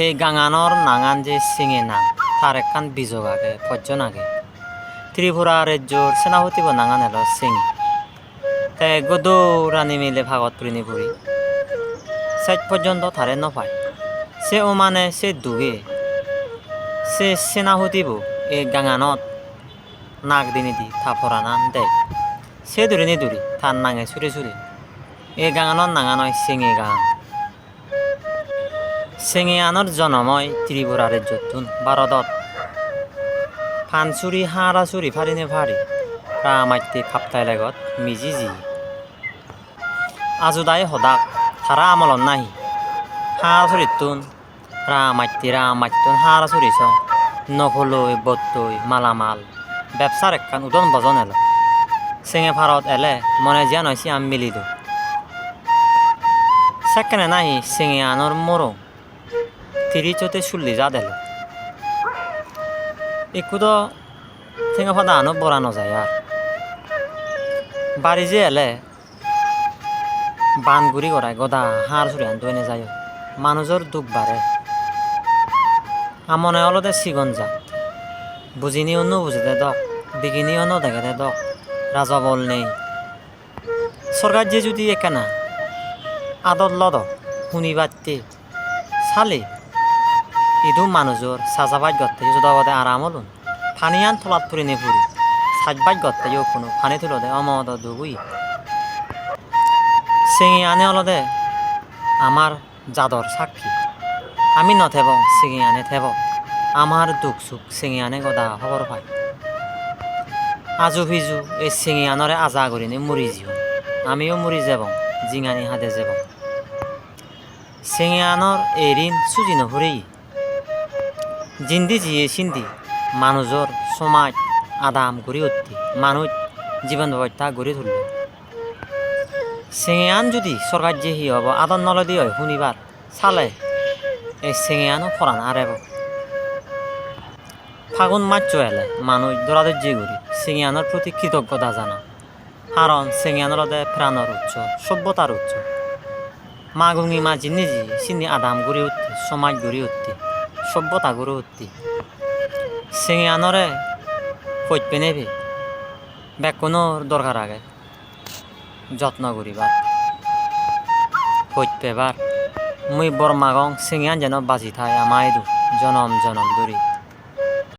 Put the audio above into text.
এই গাঙানোর নাঙান যে সিঙে না, তার একখান বিযোগ আগে পর্যন আগে। ত্রিপুরা রাজ্যর সেনাপতিব নাঙান এলো সিঙি। তে গদৌ রানী মিলে ভাগত পুরিনি পুরি শেষ পর্যন্ত তারে নপায়। সে ও মানে সে দুগে। সে সেনাপতিব এই গাঙানত নাক দিনি দি থা ফরানান দেয় সে দূরে নি দূরি তার নাঙে সুরে সুরে এই গাঙানত নাঙানয় সিঙে গাঙ। চেঙিয়ানৰ জনময় ত্ৰিপুৰাৰে যতুন ভাৰতত ফানচুৰি হাঁৰা চুৰি ফাৰিনে ফাৰি ৰামাইতে খাপতাই লাগত মিজি জি। আজুদাই সদাক থাৰা আমলত নাহি। হাঁহ চুৰিতুন ৰামাইতে ৰামাইতুন হাঁৰা চুৰিছ নভলৈ বত্তৈ মালামাল, ব্যবসার একখান উদন বজন এলো। চেঙে ফাৰত এলে, মনে জিয়া নয়সি আম মিলিল। সেকেনে নাহি চেঙিয়ানোর মরং তিরি চোতে চুল্লি যা দিল। একু তো ঠেঙা ফাদা আনো বরানো যায় আর বাড়ি যে এলে বানগুড়ি করায় গদা হাড় আন দৈনে যায়। মানুষের দুখ বাড়ে আমনে অলদে সিগন যা। বুজিনি অন্য বুঝিতে দক। বিগিনি অন্য দেখাতে দক। রাজা নেই। সরকার যে যদি একানা, আদত লদ। শুনিবাতে চালে। ইদু মানুষের সাজাবাই গত্তে যুদাবাদে আরাম হলুন ফানিয়ান থলাত ফুরি নে ফুরি সাজবাই গত্তে ইউ কোনো ফানি তুলদে অমদ দুগুই। সিঙি আনে অলদে আমার জাদর সাক্ষী আমি নথেব সিঙি আনে থেব। আমার দুখ সুখ সিঙি আনে গদা খবর পাই আজু ভিজু এই সিঙি আনরে আজা করিনি মরি জিও। আমিও মরি যাব জিঙানি হাতে যাব সিঙি আনর এরিন সুজি নহরেই জিন্দি জিয়ে সিন্দি মানুষের সমাজ আদাম গড়ি উঠতি মানুষ জীবন ব্যবস্থা গড়ি তুলল। চেঙিয়ান যদি সরকার যে হি হব আদর নলদি হয় শুনিবার চালে এই চেঙিয়ানো ফরান আরেব ফাগুন মাছ চুয়ালে মানুষ দৌড়াদের যে ঘুরি চেঙিয়ানোর প্রতি কৃতজ্ঞতা জানা। কারণ চেঙিয়ানোর প্রাণর উৎস সভ্যতার উৎস। মাগুঙি মা জিন্নি জি সিন্নি আদাম গড়ি উঠতি সমাজ গড়ি উঠতি সভ্যতা গড়ে উঠতি আনরে ফৈত পেনেবি বেকুনোর দরকার আগে। যত্ন করিবার ফৈত পেবার মুই সিঙে আন যেন বাজি থাই আমায় জনম জনম দূরি